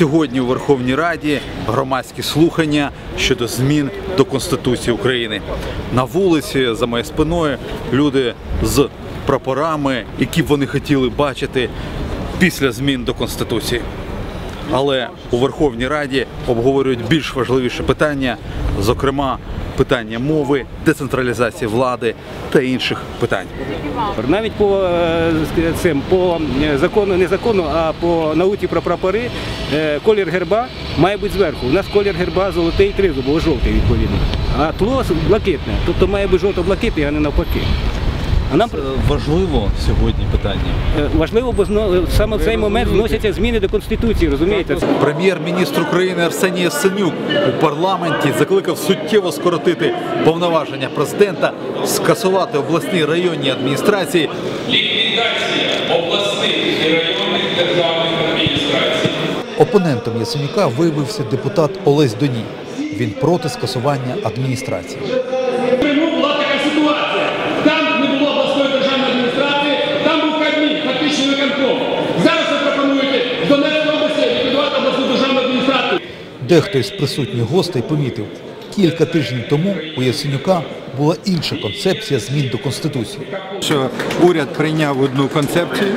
Сьогодні у Верховній Раді громадські слухання щодо змін до Конституції України. На вулиці за моєю спиною люди з прапорами, які б вони хотіли бачити після змін до Конституції. Але у Верховній Раді обговорюють більш важливіші питання, зокрема питання мови, децентралізації влади та інших питань. Навіть по е, цим по е, закону, не закону, а по науці про прапори е, колір герба має бути зверху. У нас колір герба золотий тризуб, або жовтий відповідно. А тло блакитне, тобто має бути жовто-блакитний, а не навпаки. А нам Важливо сьогодні питання. е, важливо, бо саме в цей момент вносяться зміни до Конституції, розумієте? Прем'єр-міністр України Арсеній Яценюк у парламенті закликав суттєво скоротити повноваження президента, скасувати обласні районні адміністрації ліквідація обласних і районних державних адміністрацій. Опонентом Яценюка виявився депутат Олесь Доній. Він проти скасування адміністрації. Дехто із присутніх гостей помітив, кілька тижнів тому у Яценюка була інша концепція змін до Конституції. що уряд прийняв одну концепцію,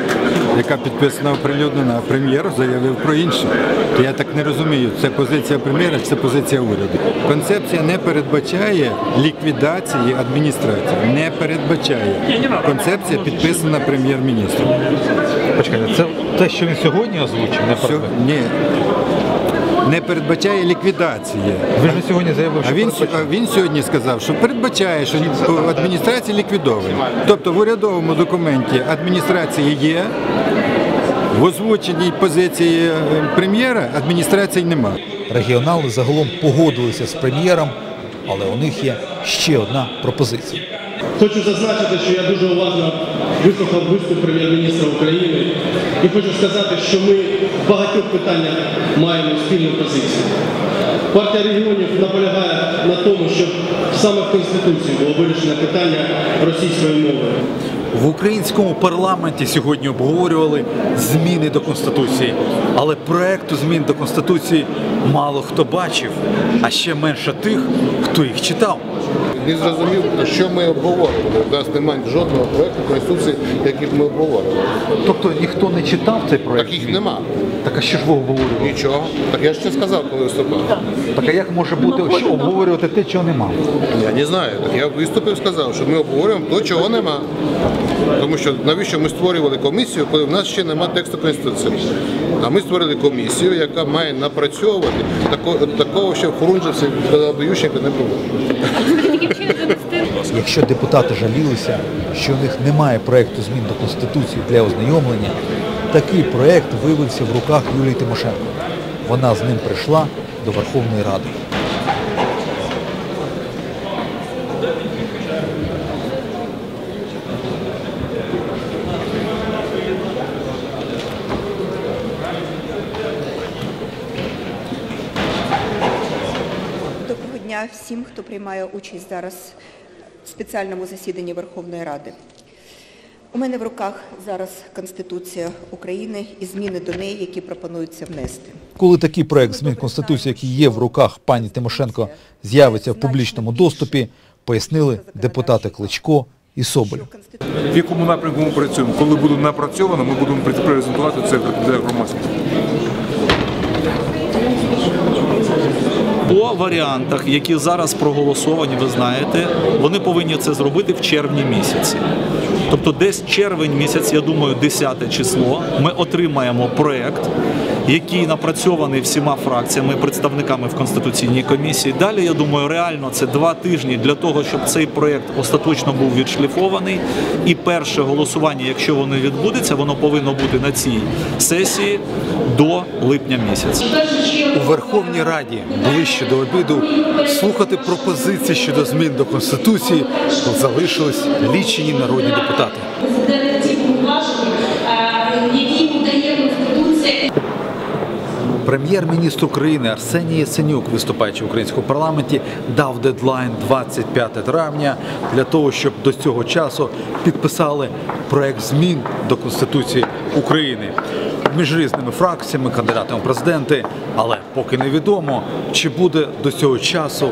яка підписана оприлюднена, а прем'єр заявив про іншу. То я так не розумію, це позиція прем'єра, це позиція уряду. Концепція не передбачає ліквідації адміністрації. Не передбачає. Концепція підписана прем'єр-міністром. Почекайте, це те, що він сьогодні озвучив, не Все, ні. Не передбачає ліквідації. Ви ж сьогодні заявив, А він, він сьогодні сказав, що передбачає, що адміністрація ліквідована. Тобто в урядовому документі адміністрації є, в озвученій позиції е, прем'єра адміністрації немає. Регіонали загалом погодилися з прем'єром, але у них є ще одна пропозиція. Хочу зазначити, що я дуже уважно вислухав виступ прем'єр-міністра України і хочу сказати, що ми в багатьох питаннях маємо спільну позицію. Партія регіонів наполягає на тому, щоб саме в Конституції було вирішено питання російської мови. В українському парламенті сьогодні обговорювали зміни до Конституції, але проекту змін до Конституції мало хто бачив, а ще менше тих, хто їх читав. Він зрозумів, що ми обговорювали. У нас немає жодного проєкту Конституції, який б ми обговорювали. Тобто ніхто не читав цей проект? Так їх нема. Так а що ж ви обговорювали? Нічого. Так я ж це сказав, коли виступав. Так а як може бути що обговорювати те, чого немає? Я не знаю. Так я виступив, сказав, що ми обговорюємо то, чого нема. Тому що навіщо ми створювали комісію, коли в нас ще немає тексту Конституції? А ми створили комісію, яка має напрацьовувати такого, такого ще в Ющенка не було. Якщо депутати жалілися, що у них немає проекту змін до Конституції для ознайомлення, такий проект виявився в руках Юлії Тимошенко. Вона з ним прийшла до Верховної Ради. Доброго дня всім, хто приймає участь зараз спеціальному засіданні Верховної Ради. У мене в руках зараз Конституція України і зміни до неї, які пропонуються внести. Коли такий проект змін Конституції, який є в руках пані Тимошенко, з'явиться в публічному доступі, пояснили депутати Кличко і Соболь. В якому напрямку ми працюємо. Коли буде напрацьовано, ми будемо презентувати це для громадськості. По варіантах, які зараз проголосовані, ви знаєте, вони повинні це зробити в червні місяці. Тобто десь червень місяць, я думаю, 10 число, ми отримаємо проект, який напрацьований всіма фракціями, представниками в Конституційній комісії. Далі, я думаю, реально це два тижні для того, щоб цей проект остаточно був відшліфований. І перше голосування, якщо воно відбудеться, воно повинно бути на цій сесії до липня місяця. У Верховній Раді ближче до обіду слухати пропозиції щодо змін до Конституції залишились лічені народні депутати. Прем'єр-міністр України Арсеній Яценюк, виступаючи в українському парламенті, дав дедлайн 25 травня для того, щоб до цього часу підписали проект змін до Конституції України. між різними фракціями, кандидатами в президенти, але поки невідомо, чи буде до цього часу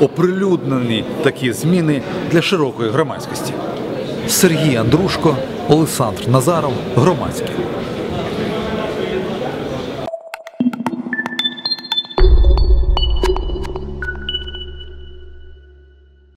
оприлюднені такі зміни для широкої громадськості. Сергій Андрушко, Олександр Назаров, громадський.